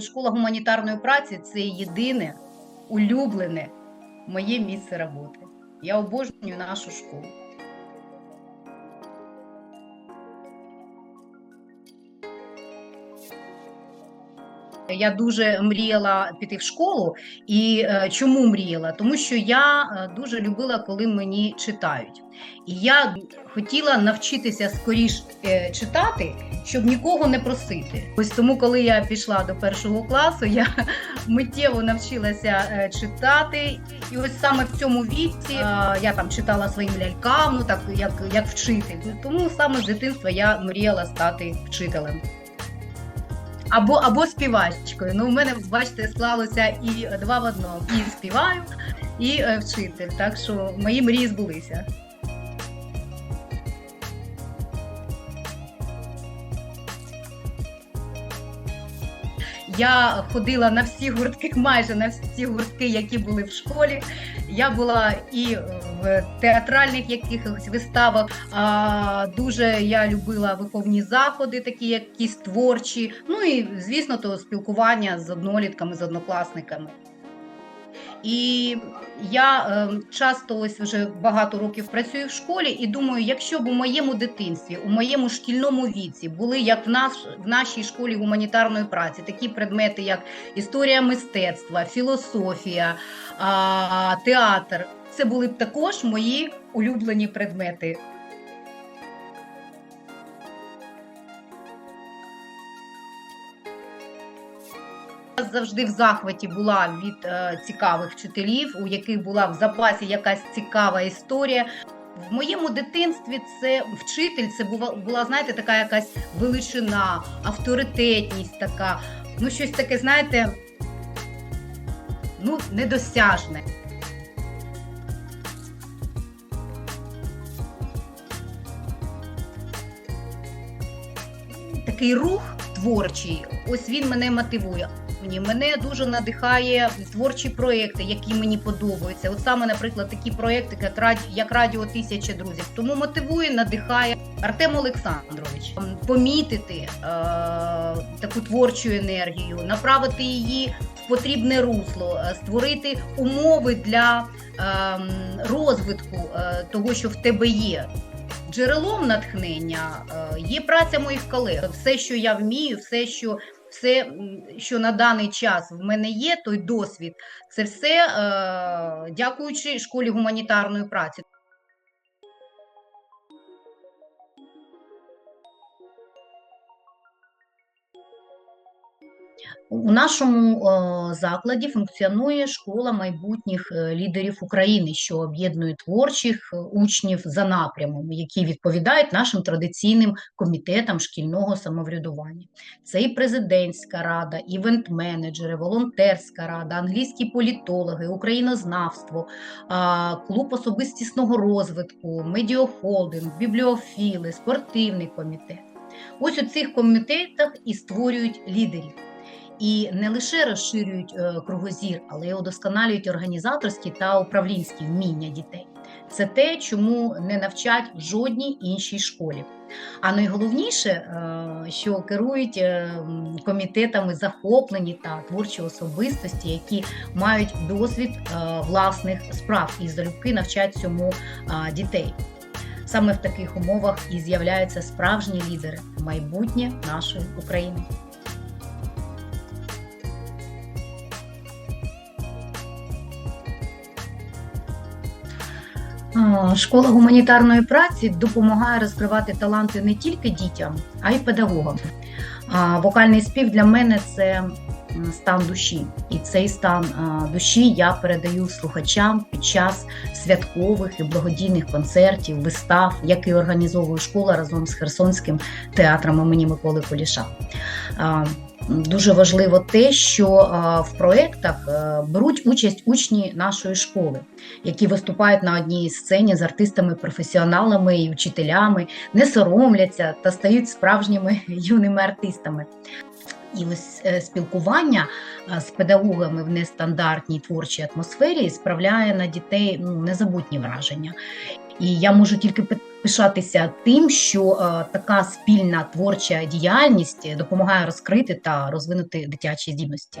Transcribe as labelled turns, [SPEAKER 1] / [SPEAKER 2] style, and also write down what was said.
[SPEAKER 1] Школа гуманітарної праці це єдине улюблене моє місце роботи. Я обожнюю нашу школу. Я дуже мріяла піти в школу. І е, чому мріяла? Тому що я е, дуже любила, коли мені читають. І я хотіла навчитися скоріш е, читати, щоб нікого не просити. Ось тому, коли я пішла до першого класу, я миттєво навчилася читати. І ось саме в цьому віці я там читала своїм лялькам, ну так як, як вчитель. Тому саме з дитинства я мріяла стати вчителем. Або, або співачкою. Ну, у мене, бачите, склалося і два в одному. І співаю, і е, вчитель. Так що мої мрії збулися. Я ходила на всі гуртки, майже на всі гуртки, які були в школі. Я була і в театральних якихось виставах. А, дуже я любила виховні заходи, такі якісь творчі. Ну і звісно, то спілкування з однолітками, з однокласниками. І я е, часто ось вже багато років працюю в школі і думаю, якщо б у моєму дитинстві, у моєму шкільному віці були як в нас в нашій школі гуманітарної праці такі предмети, як історія мистецтва, філософія, а, театр, це були б також мої улюблені предмети. Завжди в захваті була від е, цікавих вчителів, у яких була в запасі якась цікава історія. В моєму дитинстві це вчитель, це була, була знаєте, така якась величина, авторитетність така. Ну, щось таке, знаєте, ну, недосяжне. Такий рух творчий, ось він мене мотивує. Мені мене дуже надихає творчі проекти, які мені подобаються. От саме, наприклад, такі проекти, як радіо, як радіо Тисяча друзів. Тому мотивує, надихає Артем Олександрович помітити е, таку творчу енергію, направити її в потрібне русло, е, створити умови для е, розвитку е, того, що в тебе є. Джерелом натхнення е, є праця моїх колег. Все, що я вмію, все, що все, що на даний час в мене є, той досвід, це все е, дякуючи школі гуманітарної праці. У нашому е, закладі функціонує школа майбутніх е, лідерів України, що об'єднує творчих е, учнів за напрямом, які відповідають нашим традиційним комітетам шкільного самоврядування. Це і президентська рада, івент-менеджери, волонтерська рада, англійські політологи, українознавство, клуб особистісного розвитку, медіахолдинг, бібліофіли, спортивний комітет. Ось у цих комітетах і створюють лідерів і не лише розширюють е, кругозір, але й удосконалюють організаторські та управлінські вміння дітей. Це те, чому не навчать жодній іншій школі. А найголовніше, е, що керують е, комітетами захоплені та творчі особистості, які мають досвід власних справ і залюбки навчать цьому дітей. Саме в таких умовах і з'являються справжні лідери майбутнє нашої України. Школа гуманітарної праці допомагає розкривати таланти не тільки дітям, а й педагогам. Вокальний спів для мене це стан душі, і цей стан душі я передаю слухачам під час святкових і благодійних концертів, вистав, які організовує школа разом з Херсонським театром імені Миколи Куліша. Дуже важливо те, що в проєктах беруть участь учні нашої школи які виступають на одній сцені з артистами-професіоналами і вчителями, не соромляться та стають справжніми юними артистами. І ось е, спілкування е, з педагогами в нестандартній творчій атмосфері справляє на дітей ну, незабутні враження. І я можу тільки пишатися тим, що е, така спільна творча діяльність допомагає розкрити та розвинути дитячі здібності.